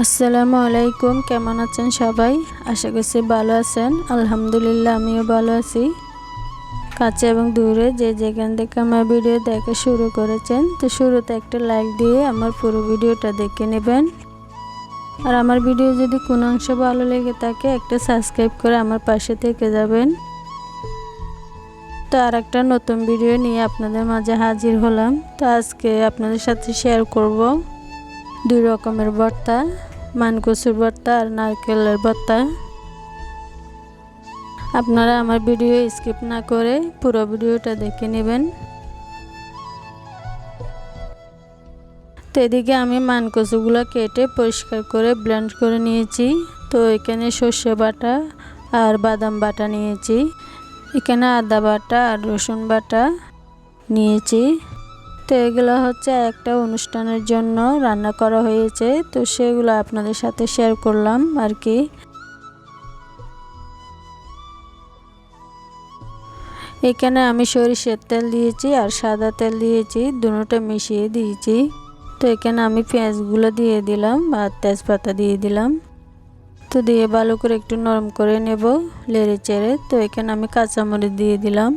আসসালামু আলাইকুম, কেমন আছেন সবাই? আশা করছি ভালো আছেন। আলহামদুলিল্লাহ, আমিও ভালো আছি। কাছে এবং দূরে যে যেখান থেকে আমার ভিডিও দেখা শুরু করেছেন, তো শুরুতে একটা লাইক দিয়ে আমার পুরো ভিডিওটা দেখে নেবেন। আর আমার ভিডিও যদি কোনো অংশ ভালো লেগে থাকে, একটা সাবস্ক্রাইব করে আমার পাশে থেকে যাবেন। তো আর একটা নতুন ভিডিও নিয়ে আপনাদের মাঝে হাজির হলাম। তো আজকে আপনাদের সাথে শেয়ার করব। দুই রকমের ভর্তা মানকসুর ভর্তা আর নারকেলের ভর্তা। আপনারা আমার ভিডিও স্কিপ না করে পুরো ভিডিওটা দেখে নেবেন। তো এদিকে আমি মানকসুগুলো কেটে পরিষ্কার করে ব্লেন্ড করে নিয়েছি। তো এখানে সর্ষে বাটা আর বাদাম বাটা নিয়েছি। এখানে আদা বাটা আর রসুন বাটা নিয়েছি। তো এগুলো হচ্ছে একটা অনুষ্ঠানের জন্য রান্না করা হয়েছে। তো সেগুলো আপনাদের সাথে শেয়ার করলাম আর কি। এখানে আমি সরিষের তেল দিয়েছি আর সাদা তেল দিয়েছি, দুটোটা মিশিয়ে দিয়েছি। তো এখানে আমি পেঁয়াজগুলো দিয়ে দিলাম আর তেজপাতা দিয়ে দিলাম। তো দিয়ে ভালো করে একটু নরম করে নেব লেড়ে চেড়ে। তো এখানে আমি কাঁচামরিচ দিয়ে দিলাম।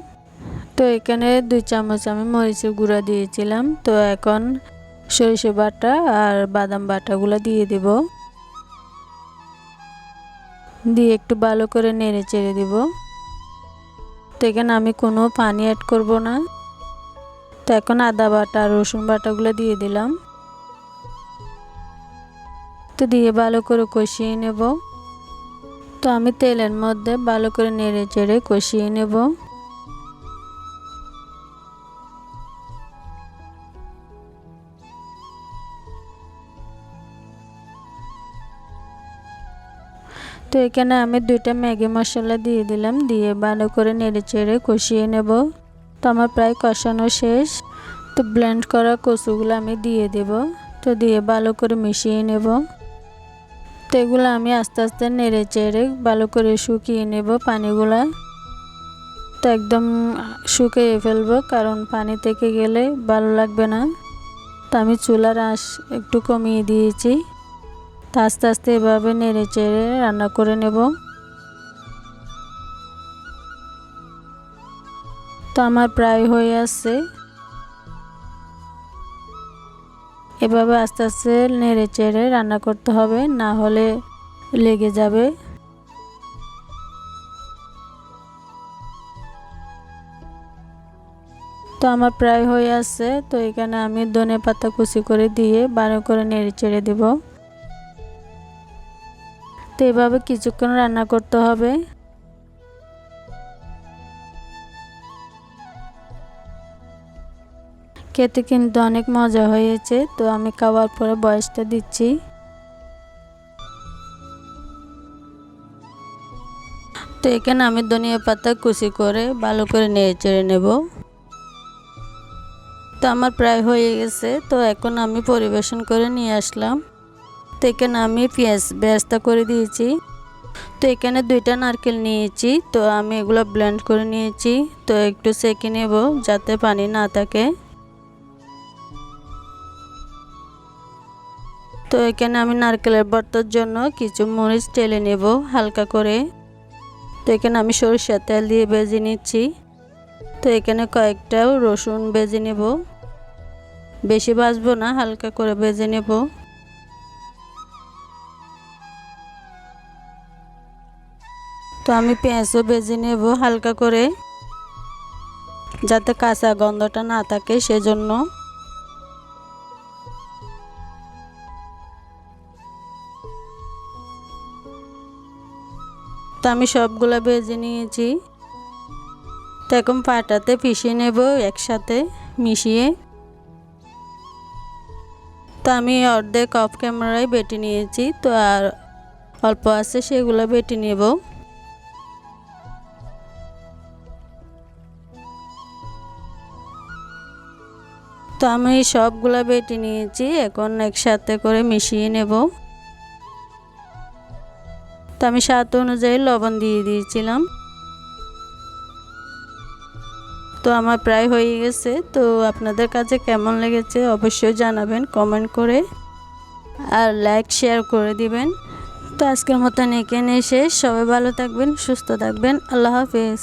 তো এখানে দুই চামচ আমি মরিচের গুঁড়া দিয়েছিলাম। তো এখন সরিষে বাটা আর বাদাম বাটাগুলো দিয়ে দেব। দিয়ে একটু ভালো করে নেড়ে চেড়ে দেব। তো এখানে আমি কোনো পানি অ্যাড করব না। তো এখন আদা বাটা রসুন বাটাগুলো দিয়ে দিলাম। তো দিয়ে ভালো করে কষিয়ে নেব। তো আমি তেলের মধ্যে ভালো করে নেড়ে চেড়ে কষিয়ে নেব। তো এখানে আমি দুইটা ম্যাগি মশলা দিয়ে দিলাম, দিয়ে ভালো করে নেড়ে চেড়ে কষিয়ে নেব। তো আমার প্রায় কষানো শেষ। তো ব্লেন্ড করা কচুগুলো আমি দিয়ে দেব। তো দিয়ে ভালো করে মিশিয়ে নেব। তো এগুলো আমি আস্তে আস্তে নেড়ে চেড়ে ভালো করে শুকিয়ে নেব পানিগুলা। তো একদম শুকিয়ে ফেলব, কারণ পানি থেকে গেলে ভালো লাগবে না। তো আমি চুলার আঁশ একটু কমিয়ে দিয়েছি। তো আস্তে আস্তে এভাবে নেড়ে চেড়ে রান্না করে নেব। তো আমার প্রায় হয়ে আসছে। এভাবে আস্তে আস্তে নেড়ে চেড়ে রান্না করতে হবে, না হলে লেগে যাবে। তো আমার প্রায় হয়ে আসছে, তো এখানে আমি ধনে পাতা কুচি করে দিয়ে বারো করে নেড়ে চেড়ে দেব। তো এভাবে কিছুক্ষণ রান্না করতে হবে। খেতে কিন্তু অনেক মজা হয়েছে, তো আমি খাওয়ার পরে বয়সটা দিচ্ছি। তো এখানে আমি ধনিয়া পাতা কুচি করে ভালো করে নেড়ে চেড়ে নেব। তো আমার প্রায় হয়ে গেছে, তো এখন আমি পরিবেশন করে নিয়ে আসলাম। তো এখানে আমি পেঁয়াজ ব্যস্তা করে দিয়েছি। তো এখানে দুইটা নারকেল নিয়েছি। তো আমি এগুলো ব্লেন্ড করে নিয়েছি। তো একটু সেঁকে নেব যাতে পানি না থাকে। তো এখানে আমি নারকেলের ভর্তার জন্য কিছু মরিচ টেলে নেব হালকা করে। তো এখানে আমি সরিষার তেল দিয়ে বেজে নিচ্ছি। তো এখানে কয়েকটা রসুন বেজে নেব। বেশি ভাজবো না, হালকা করে বেজে নেব। তো আমি পেঁয়াজও বেজে নেব হালকা করে, যাতে কাঁচা গন্ধটা না থাকে সেজন্য। তো আমি সবগুলো বেজে নিয়েছি। তো এখন পাটাতে পিষিয়ে নেব একসাথে মিশিয়ে। তো আমি অর্ধেক অফ ক্যামেরায় বেটে নিয়েছি, তো আর অল্প আছে সেগুলো বেটে নেব। তো আমি সবগুলো বেটে নিয়েছি, এখন একসাথে করে মিশিয়ে নেব। তো আমি স্বাদ অনুযায়ী লবণ দিয়ে দিয়েছিলাম। তো আমার প্রায় হয়ে গেছে, তো আপনাদের কাছে কেমন লেগেছে অবশ্যই জানাবেন কমেন্ট করে। আর লাইক, শেয়ার করে দিবেন। তো আজকের মতন এখানে শেষ, সবাই ভালো থাকবেন, সুস্থ থাকবেন, আল্লাহ হাফিজ।